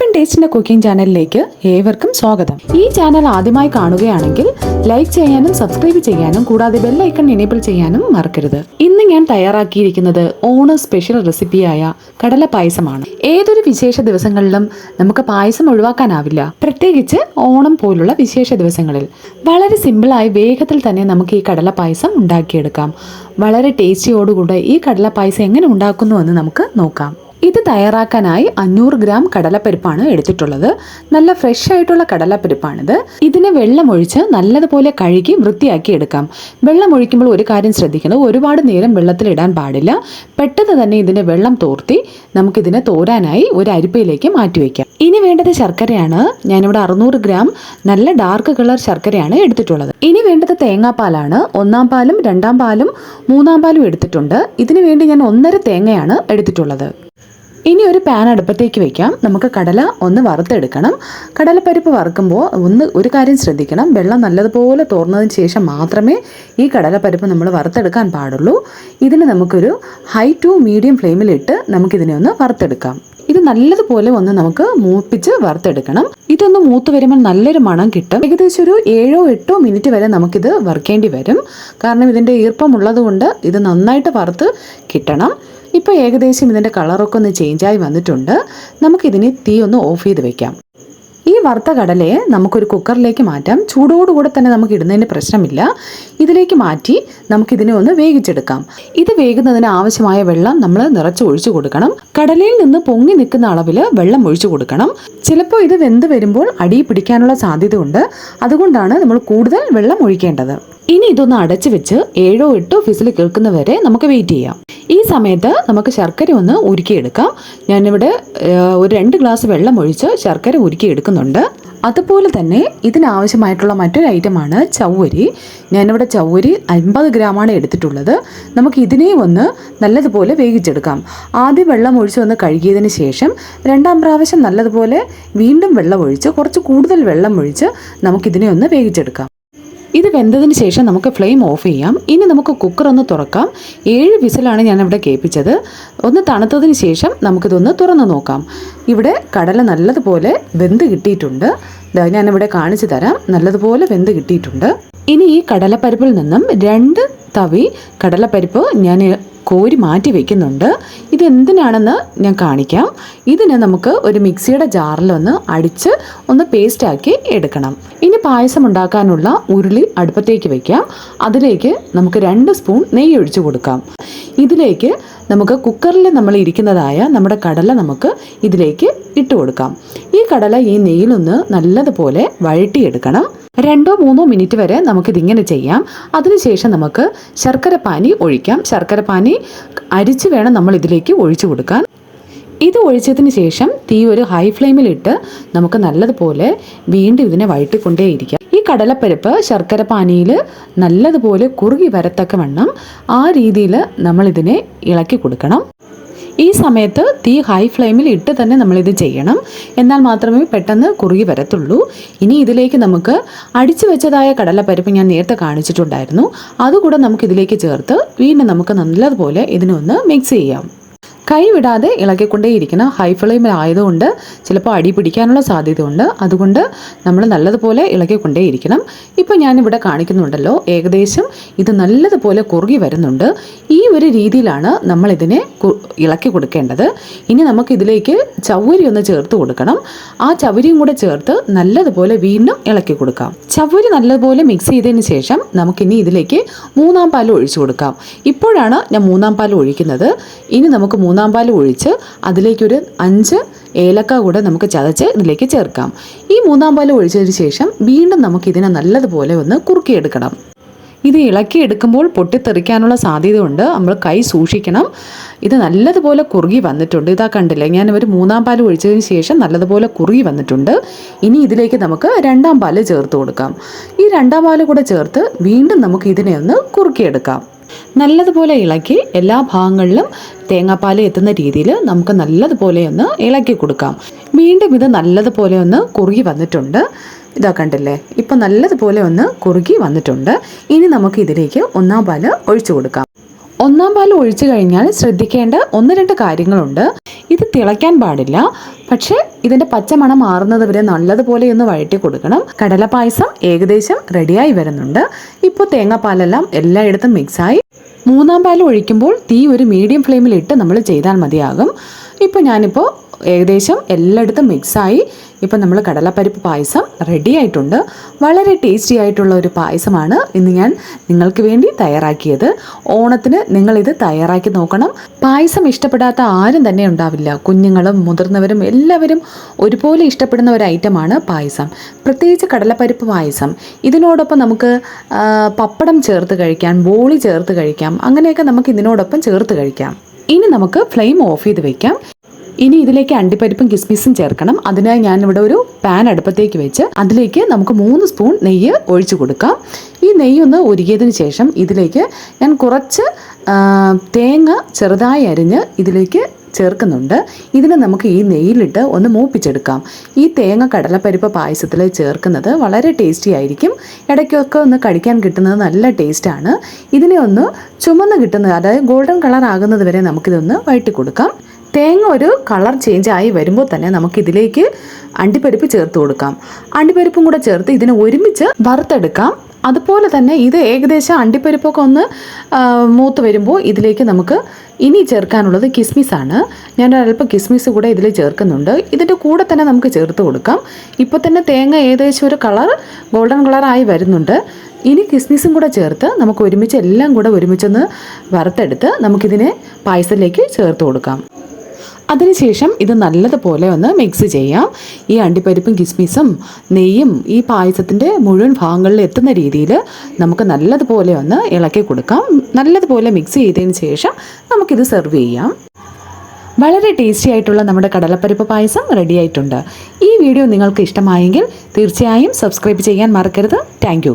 Open ടേസ്റ്റിന്റെ cooking ചാനലിലേക്ക് ഏവർക്കും സ്വാഗതം. ഈ ചാനൽ ആദ്യമായി കാണുകയാണെങ്കിൽ ലൈക്ക് ചെയ്യാനും സബ്സ്ക്രൈബ് ചെയ്യാനും കൂടാതെ ബെല്ലൈക്കൺ എനേബിൾ ചെയ്യാനും മറക്കരുത്. ഇന്ന് ഞാൻ തയ്യാറാക്കിയിരിക്കുന്നത് ഓണ സ്പെഷ്യൽ റെസിപ്പിയായ കടല പായസമാണ്. ഏതൊരു വിശേഷ ദിവസങ്ങളിലും നമുക്ക് പായസം ഒഴിവാക്കാനാവില്ല. പ്രത്യേകിച്ച് ഓണം പോലുള്ള വിശേഷ ദിവസങ്ങളിൽ. വളരെ സിമ്പിളായി വേഗത്തിൽ തന്നെ നമുക്ക് ഈ കടല പായസം ഉണ്ടാക്കിയെടുക്കാം. വളരെ ടേസ്റ്റിയോടുകൂടെ ഈ കടല പായസം എങ്ങനെ ഉണ്ടാക്കുന്നു എന്ന് നമുക്ക് നോക്കാം. ഇത് തയ്യാറാക്കാനായി അഞ്ഞൂറ് ഗ്രാം കടലപ്പരിപ്പാണ് എടുത്തിട്ടുള്ളത്. നല്ല ഫ്രഷ് ആയിട്ടുള്ള കടലപ്പരിപ്പാണിത്. ഇതിനെ വെള്ളമൊഴിച്ച് നല്ലതുപോലെ കഴുകി വൃത്തിയാക്കി എടുക്കാം. വെള്ളം ഒഴിക്കുമ്പോൾ ഒരു കാര്യം ശ്രദ്ധിക്കണം. ഒരുപാട് നേരം വെള്ളത്തിൽ ഇടാൻ പാടില്ല. പെട്ടെന്ന് തന്നെ ഇതിന്റെ വെള്ളം തോർത്തി നമുക്കിതിനെ തോരാനായി ഒരു അരിപ്പയിലേക്ക് മാറ്റിവെക്കാം ഇനി വേണ്ടത് ശർക്കരയാണ്. ഞാനിവിടെ അറുന്നൂറ് ഗ്രാം നല്ല ഡാർക്ക് കളർ ശർക്കരയാണ് എടുത്തിട്ടുള്ളത്. ഇനി വേണ്ടത് തേങ്ങാപ്പാലാണ്. ഒന്നാം പാലും രണ്ടാം പാലും മൂന്നാം പാലും എടുത്തിട്ടുണ്ട്. ഇതിനു വേണ്ടി ഞാൻ ഒന്നര തേങ്ങയാണ് എടുത്തിട്ടുള്ളത്. ഇനി ഒരു പാൻ അടുപ്പത്തേക്ക് വെക്കാം. നമുക്ക് കടല ഒന്ന് വറുത്തെടുക്കണം. കടലപ്പരിപ്പ് വറുക്കുമ്പോൾ ഒന്ന് ഒരു കാര്യം ശ്രദ്ധിക്കണം. വെള്ളം നല്ലതുപോലെ തോർന്നതിന് ശേഷം മാത്രമേ ഈ കടലപ്പരിപ്പ് നമ്മൾ വറുത്തെടുക്കാൻ പാടുള്ളൂ. ഇതിന് നമുക്കൊരു ഹൈ ടു മീഡിയം ഫ്ലെയിമിലിട്ട് നമുക്കിതിനെ ഒന്ന് വറുത്തെടുക്കാം. ഇത് നല്ലതുപോലെ ഒന്ന് നമുക്ക് മൂപ്പിച്ച് വറുത്തെടുക്കണം. ഇതൊന്ന് മൂത്ത് വരുമ്പോൾ നല്ലൊരു മണം കിട്ടും. ഏകദേശം ഒരു ഏഴോ എട്ടോ മിനിറ്റ് വരെ നമുക്കിത് വറുക്കേണ്ടി വരും. കാരണം ഇതിന്റെ ഈർപ്പമുള്ളത് കൊണ്ട് ഇത് നന്നായിട്ട് വറുത്ത് കിട്ടണം. ഇപ്പോൾ ഏകദേശം ഇതിന്റെ കളറൊക്കെ ഒന്ന് ചേഞ്ചായി വന്നിട്ടുണ്ട്. നമുക്കിതിനെ തീ ഒന്ന് ഓഫ് ചെയ്ത് വെക്കാം. ഈ വറുത്ത കടലയെ നമുക്കൊരു കുക്കറിലേക്ക് മാറ്റാം. ചൂടോടുകൂടെ തന്നെ നമുക്ക് ഇടുന്നതിന് പ്രശ്നമില്ല. ഇതിലേക്ക് മാറ്റി നമുക്കിതിനെ ഒന്ന് വേവിച്ചെടുക്കാം. ഇത് വേകുന്നതിന് ആവശ്യമായ വെള്ളം നമ്മൾ നിറച്ച് ഒഴിച്ചു കൊടുക്കണം. കടലയിൽ നിന്ന് പൊങ്ങി നിൽക്കുന്ന അളവിൽ വെള്ളം ഒഴിച്ചു കൊടുക്കണം. ചിലപ്പോൾ ഇത് വെന്ത് വരുമ്പോൾ അടി പിടിക്കാനുള്ള സാധ്യതയുണ്ട്. അതുകൊണ്ടാണ് നമ്മൾ കൂടുതൽ വെള്ളം ഒഴിക്കേണ്ടത്. ഇനി ഇതൊന്ന് അടച്ചു വെച്ച് ഏഴോ എട്ടോ ഫിസിൽ കേൾക്കുന്നവരെ നമുക്ക് വെയിറ്റ് ചെയ്യാം. ഈ സമയത്ത് നമുക്ക് ശർക്കര ഒന്ന് ഉരുക്കിയെടുക്കാം. ഞാനിവിടെ ഒരു രണ്ട് ഗ്ലാസ് വെള്ളം ഒഴിച്ച് ശർക്കര ഉരുക്കിയെടുക്കുന്നുണ്ട്. അതുപോലെ തന്നെ ഇതിനാവശ്യമായിട്ടുള്ള മറ്റൊരു ഐറ്റമാണ് ചവ്വരി. ഞാനിവിടെ ചവ്വരി അൻപത് ഗ്രാമാണ് എടുത്തിട്ടുള്ളത്. നമുക്ക് ഇതിനെയും ഒന്ന് നല്ലതുപോലെ വേവിച്ചെടുക്കാം. ആദ്യം വെള്ളം ഒഴിച്ച് ഒന്ന് കഴുകിയതിന് ശേഷം രണ്ടാം പ്രാവശ്യം നല്ലതുപോലെ വീണ്ടും വെള്ളം ഒഴിച്ച് കുറച്ച് കൂടുതൽ വെള്ളം ഒഴിച്ച് നമുക്കിതിനെ ഒന്ന് വേവിച്ചെടുക്കാം. ഇത് വെന്തതിന് ശേഷം നമുക്ക് ഫ്ലെയിം ഓഫ് ചെയ്യാം. ഇനി നമുക്ക് കുക്കർ ഒന്ന് തുറക്കാം. ഏഴ് വിസിലാണ് ഇവിടെ കേൾപ്പിച്ചത്. ഒന്ന് തണുത്തതിന് ശേഷം നമുക്കിതൊന്ന് തുറന്ന് നോക്കാം. ഇവിടെ കടല നല്ലതുപോലെ വെന്ത് കിട്ടിയിട്ടുണ്ട്. ഞാനിവിടെ കാണിച്ചു തരാം. നല്ലതുപോലെ വെന്ത് കിട്ടിയിട്ടുണ്ട്. ഇനി ഈ കടലപ്പരിപ്പിൽ നിന്നും രണ്ട് തവി കടലപ്പരിപ്പ് ഞാൻ കോരി മാറ്റി വെക്കുന്നുണ്ട്. ഇതെന്തിനാണെന്ന് ഞാൻ കാണിക്കാം. ഇതിനെ നമുക്ക് ഒരു മിക്സിയുടെ ജാറിലൊന്ന് അടിച്ച് ഒന്ന് പേസ്റ്റാക്കി എടുക്കണം. ഇനി പായസം ഉണ്ടാക്കാനുള്ള ഉരുളി അടുപ്പത്തേക്ക് വയ്ക്കാം അതിലേക്ക് നമുക്ക് രണ്ട് സ്പൂൺ നെയ്യ് ഒഴിച്ചു കൊടുക്കാം. ഇതിലേക്ക് നമുക്ക് കുക്കറിൽ നമ്മൾ ഇരിക്കുന്നതായ നമ്മുടെ കടല നമുക്ക് ഇതിലേക്ക് ഇട്ട് കൊടുക്കാം. ഈ കടല ഈ നെയ്യിലൊന്ന് നല്ലതുപോലെ വഴട്ടിയെടുക്കണം രണ്ടോ മൂന്നോ മിനിറ്റ് വരെ നമുക്കിതിങ്ങനെ ചെയ്യാം. അതിനുശേഷം നമുക്ക് ശർക്കര പാനി ഒഴിക്കാം. ശർക്കര പാനി അരിച്ച് വേണം നമ്മൾ ഇതിലേക്ക് ഒഴിച്ചു കൊടുക്കാൻ. ഇത് ഒഴിച്ചതിന് ശേഷം തീ ഒരു ഹൈ ഫ്ലെയിമിലിട്ട് നമുക്ക് നല്ലതുപോലെ വീണ്ടും ഇതിനെ വഴട്ടിക്കൊണ്ടേയിരിക്കാം കടലപ്പരിപ്പ് ശർക്കര പാനിയിൽ നല്ലതുപോലെ കുറുകി വരത്തക്ക വണ്ണം ആ രീതിയിൽ നമ്മളിതിനെ ഇളക്കി കൊടുക്കണം. ഈ സമയത്ത് തീ ഹൈ ഫ്ലെയിമിൽ ഇട്ട് തന്നെ നമ്മളിത് ചെയ്യണം. എന്നാൽ മാത്രമേ പെട്ടെന്ന് കുറുകി വരത്തുള്ളൂ. ഇനി ഇതിലേക്ക് നമുക്ക് അടിച്ചു വെച്ചതായ കടലപ്പരിപ്പ് ഞാൻ നേരത്തെ കാണിച്ചിട്ടുണ്ടായിരുന്നു. അതുകൂടെ നമുക്ക് ഇതിലേക്ക് ചേർത്ത് വീണ്ടും നമുക്ക് നല്ലതുപോലെ ഇതിനൊന്ന് മിക്സ് ചെയ്യാം. കൈ വിടാതെ ഇളക്കിക്കൊണ്ടേയിരിക്കണം ഹൈ ഫ്ലെയിമിൽ ആയതുകൊണ്ട് ചിലപ്പോൾ അടി പിടിക്കാനുള്ള സാധ്യതയുണ്ട്. അതുകൊണ്ട് നമ്മൾ നല്ലതുപോലെ ഇളക്കിക്കൊണ്ടേയിരിക്കണം ഇപ്പോൾ ഞാനിവിടെ കാണിക്കുന്നുണ്ടല്ലോ ഏകദേശം ഇത് നല്ലതുപോലെ കുറുകി വരുന്നുണ്ട്. ഈ ഒരു രീതിയിലാണ് നമ്മളിതിനെ ഇളക്കി കൊടുക്കേണ്ടത്. ഇനി നമുക്ക് ഇതിലേക്ക് ചവ്വരി ഒന്ന് ചേർത്ത് കൊടുക്കണം. ആ ചവരിയും കൂടെ ചേർത്ത് നല്ലതുപോലെ വീണ്ടും ഇളക്കി കൊടുക്കാം. ചവ്വരി നല്ലതുപോലെ മിക്സ് ചെയ്തതിന് ശേഷം നമുക്കിനി ഇതിലേക്ക് മൂന്നാം പാൽ ഒഴിച്ചു കൊടുക്കാം. ഇപ്പോഴാണ് ഞാൻ മൂന്നാം പാൽ ഒഴിക്കുന്നത്. ഇനി നമുക്ക് മൂന്നാം പാൽ ഒഴിച്ച് അതിലേക്കൊരു അഞ്ച് ഏലക്ക കൂടെ നമുക്ക് ചതച്ച് ഇതിലേക്ക് ചേർക്കാം. ഈ മൂന്നാം പാൽ ഒഴിച്ചതിന് ശേഷം വീണ്ടും നമുക്ക് ഇതിനെ നല്ലതുപോലെ ഒന്ന് കുറുക്കിയെടുക്കണം. ഇത് ഇളക്കിയെടുക്കുമ്പോൾ പൊട്ടിത്തെറിക്കാനുള്ള സാധ്യതയുണ്ട്. നമ്മൾ കൈ സൂക്ഷിക്കണം. ഇത് നല്ലതുപോലെ കുറുകി വന്നിട്ടുണ്ട്. ഇതാ കണ്ടില്ലേ? ഞാൻ ഒരു മൂന്നാം പാൽ ഒഴിച്ചതിന് ശേഷം നല്ലതുപോലെ കുറുകി വന്നിട്ടുണ്ട്. ഇനി ഇതിലേക്ക് നമുക്ക് രണ്ടാം പാൽ ചേർത്ത് കൊടുക്കാം. ഈ രണ്ടാം പാൽ കൂടെ ചേർത്ത് വീണ്ടും നമുക്ക് ഇതിനെ ഒന്ന് കുറുക്കിയെടുക്കാം. നല്ലതുപോലെ ഇളക്കി എല്ലാ ഭാഗങ്ങളിലും തേങ്ങാപ്പാൽ എത്തുന്ന രീതിയിൽ നമുക്ക് നല്ലതുപോലെ ഒന്ന് ഇളക്കി കൊടുക്കാം. വീണ്ടും ഇത് നല്ലതുപോലെ ഒന്ന് കുറുകി വന്നിട്ടുണ്ട്. ഇതാ കണ്ടില്ലേ? ഇപ്പം നല്ലതുപോലെ ഒന്ന് കുറുകി വന്നിട്ടുണ്ട്. ഇനി നമുക്ക് ഇതിലേക്ക് ഒന്നാം പാൽ ഒഴിച്ചു കൊടുക്കാം. ഒന്നാം പാൽ ഒഴിച്ചു കഴിഞ്ഞാൽ ശ്രദ്ധിക്കേണ്ട ഒന്ന് രണ്ട് കാര്യങ്ങളുണ്ട്. ഇത് തിളയ്ക്കാൻ പാടില്ല. പക്ഷേ ഇതിന്റെ പച്ചമണം മാറുന്നത് വരെ നല്ലതുപോലെ ഒന്ന് വഴറ്റി കൊടുക്കണം. കടല പായസം ഏകദേശം റെഡിയായി വരുന്നുണ്ട്. ഇപ്പോൾ തേങ്ങാപ്പാലെല്ലാം എല്ലായിടത്തും മിക്സായി മൂന്നാം പാൽ ഒഴിക്കുമ്പോൾ തീ ഒരു മീഡിയം ഫ്ലെയിമിൽ ഇട്ട് നമ്മൾ ചെയ്താൽ മതിയാകും. ഇപ്പോൾ ഞാനിപ്പോൾ ഏകദേശം എല്ലായിടത്തും മിക്സായി ഇപ്പം നമ്മൾ കടലപ്പരിപ്പ് പായസം റെഡി ആയിട്ടുണ്ട്. വളരെ ടേസ്റ്റി ആയിട്ടുള്ള ഒരു പായസമാണ് ഇന്ന് ഞാൻ നിങ്ങൾക്ക് വേണ്ടി തയ്യാറാക്കിയത്. ഓണത്തിന് നിങ്ങളിത് തയ്യാറാക്കി നോക്കണം. പായസം ഇഷ്ടപ്പെടാത്ത ആരും തന്നെ ഉണ്ടാവില്ല. കുഞ്ഞുങ്ങളും മുതിർന്നവരും എല്ലാവരും ഒരുപോലെ ഇഷ്ടപ്പെടുന്ന ഒരു ഐറ്റമാണ് പായസം. പ്രത്യേകിച്ച് കടലപ്പരിപ്പ് പായസം. ഇതിനോടൊപ്പം നമുക്ക് പപ്പടം ചേർത്ത് കഴിക്കാം ബോളി ചേർത്ത് കഴിക്കാം. അങ്ങനെയൊക്കെ നമുക്ക് ഇതിനോടൊപ്പം ചേർത്ത് കഴിക്കാം. ഇനി നമുക്ക് ഫ്ലെയിം ഓഫ് ചെയ്ത് വെക്കാം. ഇനി ഇതിലേക്ക് അണ്ടിപ്പരിപ്പും കിസ്മിസും ചേർക്കണം. അതിനായി ഞാൻ ഇവിടെ ഒരു പാൻ അടുപ്പത്തേക്ക് വെച്ച് അതിലേക്ക് നമുക്ക് മൂന്ന് സ്പൂൺ നെയ്യ് ഒഴിച്ചു കൊടുക്കാം. ഈ നെയ്യ് ഒന്ന് ഉരുകിയതിന് ശേഷം ഇതിലേക്ക് ഞാൻ കുറച്ച് തേങ്ങ ചെറുതായി അരിഞ്ഞ് ഇതിലേക്ക് ചേർക്കുന്നുണ്ട്. ഇതിനെ നമുക്ക് ഈ നെയ്യിലിട്ട് ഒന്ന് മൂപ്പിച്ചെടുക്കാം. ഈ തേങ്ങ കടലപ്പരിപ്പ് പായസത്തിൽ ചേർക്കുന്നത് വളരെ ടേസ്റ്റി ആയിരിക്കും. ഇടയ്ക്കൊക്കെ ഒന്ന് കടിക്കാൻ കിട്ടുന്നത് നല്ല ടേസ്റ്റാണ് ഇതിനെ ഒന്ന് ചുമന്ന് കിട്ടുന്നത് അതായത് ഗോൾഡൻ കളർ ആകുന്നത് വരെ നമുക്കിതൊന്ന് വഴറ്റി കൊടുക്കാം. തേങ്ങ ഒരു കളർ ചേഞ്ച് ആയി വരുമ്പോൾ തന്നെ നമുക്ക് ഇതിലേക്ക് അണ്ടിപ്പരിപ്പ് ചേർത്ത് കൊടുക്കാം. അണ്ടിപ്പരിപ്പും കൂടെ ചേർത്ത് ഇതിനെ ഒരുമിച്ച് വറുത്തെടുക്കാം. അതുപോലെ തന്നെ ഇത് ഏകദേശം അണ്ടിപ്പരിപ്പൊക്കെ ഒന്ന് മൂത്ത് വരുമ്പോൾ ഇതിലേക്ക് നമുക്ക് ഇനി ചേർക്കാനുള്ളത് കിസ്മിസാണ് ഞാൻ അല്പം കിസ്മിസ് കൂടെ ഇതിൽ ചേർക്കുന്നുണ്ട്. ഇതിന്റെ കൂടെ തന്നെ നമുക്ക് ചേർത്ത് കൊടുക്കാം. ഇപ്പോൾ തന്നെ തേങ്ങ ഏകദേശം ഒരു കളർ ഗോൾഡൻ കളറായി വരുന്നുണ്ട്. ഇനി കിസ്മിസും കൂടെ ചേർത്ത് നമുക്ക് ഒരുമിച്ച് എല്ലാം കൂടെ ഒരുമിച്ചൊന്ന് വറുത്തെടുത്ത് നമുക്കിതിനെ പായസത്തിലേക്ക് ചേർത്ത് കൊടുക്കാം. അതിനുശേഷം ഇത് നല്ലതുപോലെ ഒന്ന് മിക്സ് ചെയ്യാം. ഈ അണ്ടിപ്പരിപ്പും കിസ്മിസും നെയ്യും ഈ പായസത്തിന്റെ മുഴുവൻ ഭാഗങ്ങളിൽ എത്തുന്ന രീതിയിൽ നമുക്ക് നല്ലതുപോലെ ഒന്ന് ഇളക്കി കൊടുക്കാം. നല്ലതുപോലെ മിക്സ് ചെയ്തതിന് ശേഷം നമുക്കിത് സെർവ് ചെയ്യാം. വളരെ ടേസ്റ്റി ആയിട്ടുള്ള നമ്മുടെ കടലപ്പരിപ്പ് പായസം റെഡി ആയിട്ടുണ്ട്. ഈ വീഡിയോ നിങ്ങൾക്ക് ഇഷ്ടമായെങ്കിൽ തീർച്ചയായും സബ്സ്ക്രൈബ് ചെയ്യാൻ മറക്കരുത്. താങ്ക്